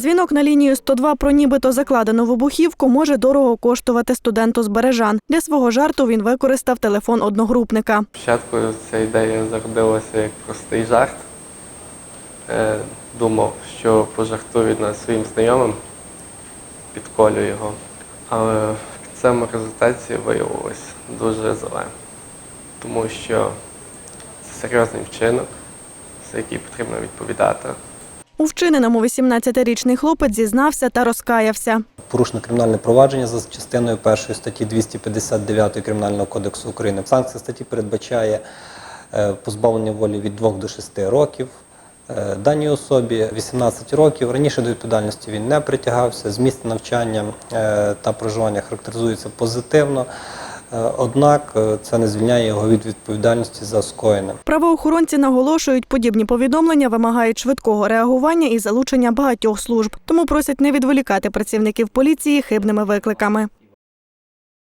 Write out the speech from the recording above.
Дзвінок на лінію 102 про нібито закладену вибухівку може дорого коштувати студенту з Бережан. Для свого жарту він використав телефон одногрупника. Спочатку ця ідея зародилася як простий жарт. Е, Думав, що пожартую над своїм знайомим, підколю його. Але в кінцевому результаті виявилось дуже зле. Тому що це серйозний вчинок, за який потрібно відповідати. У вчиненому 18-річний хлопець зізнався та розкаявся. Порушено кримінальне провадження за частиною першої статті 259 Кримінального кодексу України. Санкція статті передбачає е, позбавлення волі від 2 до 6 років. Е, Даній особі 18 років. Раніше до відповідальності він не притягався. Зміст навчання е, та проживання характеризується позитивно. Е, Однак е, це не звільняє його від відповідальності за скоєне. Правоохоронці наголошують, подібні повідомлення вимагають швидкого реагування і залучення багатьох служб. Тому просять не відволікати працівників поліції хибними викликами.